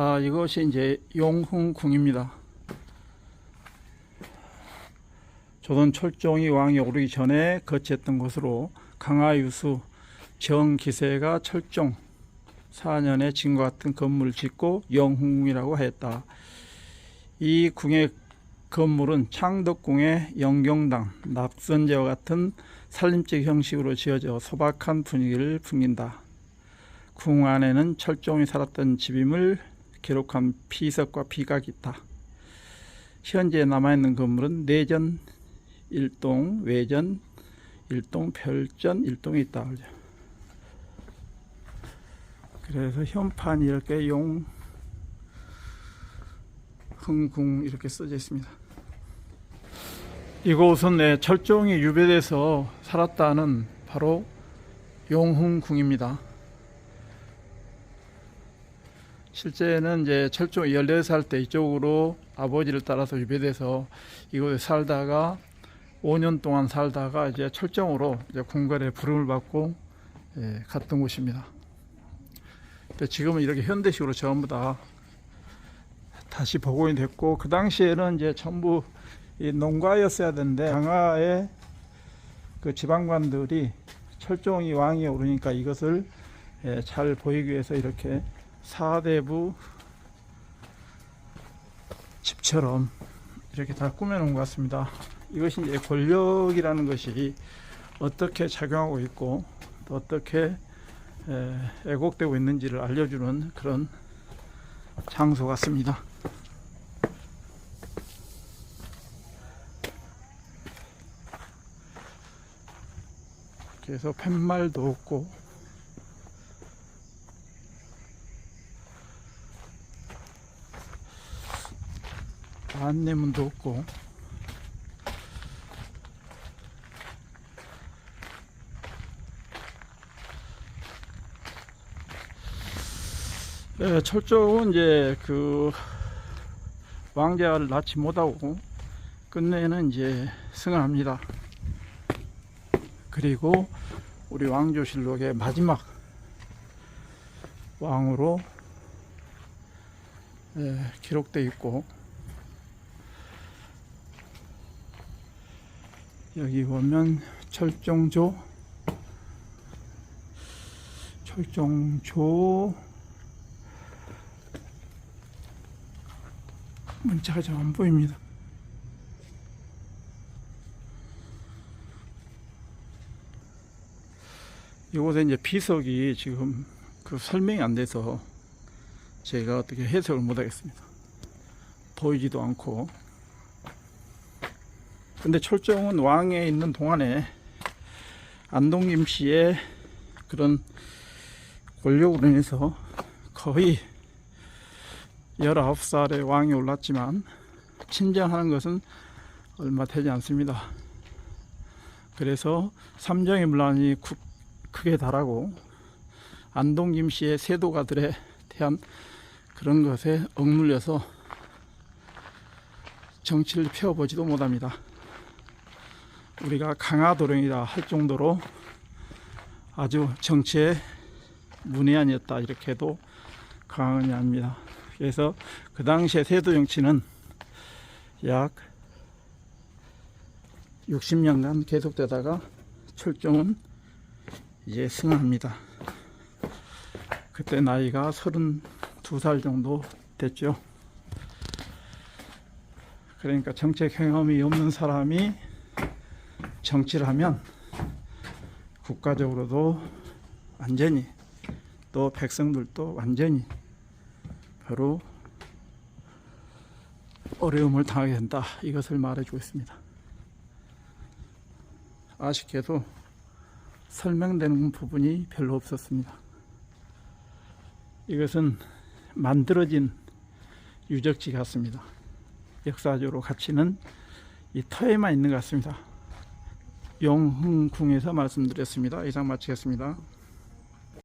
아, 이것이 이제 용흥궁입니다. 조선 철종이 왕이 오르기 전에 거치했던 곳으로 강하유수 정기세가 철종 4년에 진과 같은 건물을 짓고 영흥궁이라고 하였다. 이 궁의 건물은 창덕궁의 영경당, 납선제와 같은 살림집 형식으로 지어져 소박한 분위기를 풍긴다. 궁 안에는 철종이 살았던 집임을 기록한 피석과 비각이 있다. 현재 남아있는 건물은 내전 1동, 외전 1동, 별전 1동이 있다. 그죠? 그래서 현판이 이렇게 용 흥궁 이렇게 써져 있습니다. 이곳은 네, 철종이 유배돼서 살았다는 바로 용흥궁입니다. 실제는 이제 철종이 14살 때 이쪽으로 아버지를 따라서 유배돼서 이곳에 살다가 5년 동안 살다가 이제 철종으로 이제 궁궐에 부름을 받고 예, 갔던 곳입니다. 지금은 이렇게 현대식으로 전부 다 다시 복원이 됐고 그 당시에는 이제 전부 이 농가였어야 되는데 강화의 그 지방관들이 철종이 왕이 오르니까 이것을 예, 잘 보이기 위해서 이렇게 사대부 집처럼 이렇게 다 꾸며놓은 것 같습니다. 이것이 이제 권력이라는 것이 어떻게 작용하고 있고 또 어떻게 에, 왜곡되고 있는지를 알려주는 그런 장소 같습니다. 그래서 팻말도 없고 안내문도 없고 네, 철종은 이제 그 왕자를 낳지 못하고 끝내는 이제 승합니다. 그리고 우리 왕조실록의 마지막 왕으로 예, 기록되어 있고 여기 보면 철종조 철종조 문자가 잘 안 보입니다. 이곳에 이제 비석이 지금 그 설명이 안 돼서 제가 어떻게 해석을 못 하겠습니다. 보이지도 않고. 근데 철종은 왕에 있는 동안에 안동김 씨의 그런 권력으로 인해서 거의 19살에 왕이 올랐지만 친정하는 것은 얼마 되지 않습니다. 그래서 삼정의 문란이 국- 크게 달하고 안동 김 씨의 세도가들에 대한 그런 것에 억눌려서 정치를 펴보지도 못합니다. 우리가 강화도령이라 할 정도로 아주 정치에 문외한이었다 이렇게 해도 과언이 아닙니다. 그래서 그 당시에 세도 정치는 약 60년간 계속되다가 철종은 이제 승합니다. 그때 나이가 32살 정도 됐죠. 그러니까 정책 경험이 없는 사람이 정치를 하면 국가적으로도 완전히 또 백성들도 완전히 바로 어려움을 당하게 된다. 이것을 말해주고 있습니다. 아쉽게도 설명되는 부분이 별로 없었습니다. 이것은 만들어진 유적지 같습니다. 역사적으로 가치는 이 터에만 있는 것 같습니다. 용흥궁에서 말씀드렸습니다. 이상 마치겠습니다.